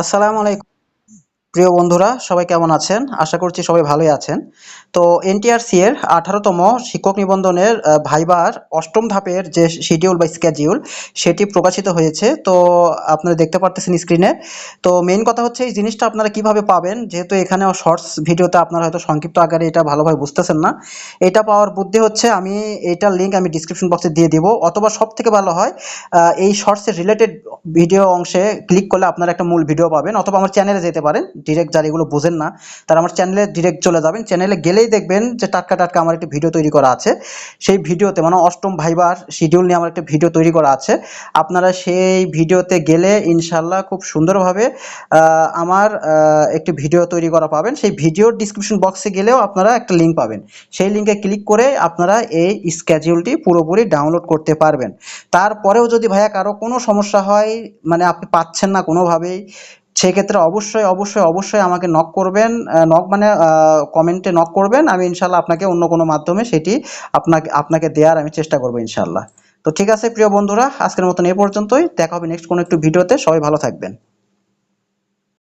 আসসালামু আলাইকুম। প্রিয় বন্ধুরা, সবাই কেমন আছেন? আশা করছি সবাই ভালোই আছেন। তো এনটিআরসি এর আঠারোতম শিক্ষক নিবন্ধনের ভাইবার অষ্টম ধাপের যে শিডিউল বা স্কেডিউল সেটি প্রকাশিত হয়েছে। তো আপনারা দেখতে পারতেছেন স্ক্রিনে তো মেইন কথা হচ্ছে, এই জিনিসটা আপনারা কীভাবে পাবেন? যেহেতু এখানে শর্টস ভিডিওতে আপনারা হয়তো সংক্ষিপ্ত আকারে এটা ভালোভাবে বুঝতেছেন না। এটা পাওয়ার বুদ্ধি হচ্ছে, আমি এইটার লিঙ্ক আমি ডিসক্রিপশন বক্সে দিয়ে দিব। অথবা সব থেকে ভালো হয় এই শর্টসের রিলেটেড ভিডিও অংশে ক্লিক করলে আপনারা একটা মূল ভিডিও পাবেন অথবা আমার চ্যানেলে যেতে পারেন। ডিরেক্ট যারা এগুলো বোঝেন না, তারা আমার চ্যানেলে ডিরেক্ট চলে যাবেন। চ্যানেলে গেলেই দেখবেন যে টাটকা টাটকা আমার একটি ভিডিও তৈরি করা আছে। সেই ভিডিওতে মানে অষ্টম ভাইবার শিডিউল নিয়ে আমার একটা ভিডিও তৈরি করা আছে। আপনারা সেই ভিডিওতে গেলে ইনশাল্লাহ খুব সুন্দরভাবে আমার একটি ভিডিও তৈরি করা পাবেন। সেই ভিডিওর ডিসক্রিপশন বক্সে গেলেও আপনারা একটা লিঙ্ক পাবেন। সেই লিঙ্কে ক্লিক করে আপনারা এই স্কেডিউলটি পুরোপুরি ডাউনলোড করতে পারবেন। তারপরেও যদি ভাইয়া কারও কোনো সমস্যা হয় মানে আপনি পাচ্ছেন না কোনোভাবেই, সেক্ষেত্রে অবশ্যই অবশ্যই অবশ্যই আমাকে নক করবেন নক মানে কমেন্টে নক করবেন, আমি ইনশাল্লাহ আপনাকে অন্য কোনো মাধ্যমে সেটি আপনাকে আপনাকে দেওয়ার আমি চেষ্টা করব ইনশাল্লাহ তো ঠিক আছে প্রিয় বন্ধুরা, আজকের মতন এ পর্যন্তই, দেখা হবে নেক্সট কোনো একটু ভিডিওতে, সবাই ভালো থাকবেন।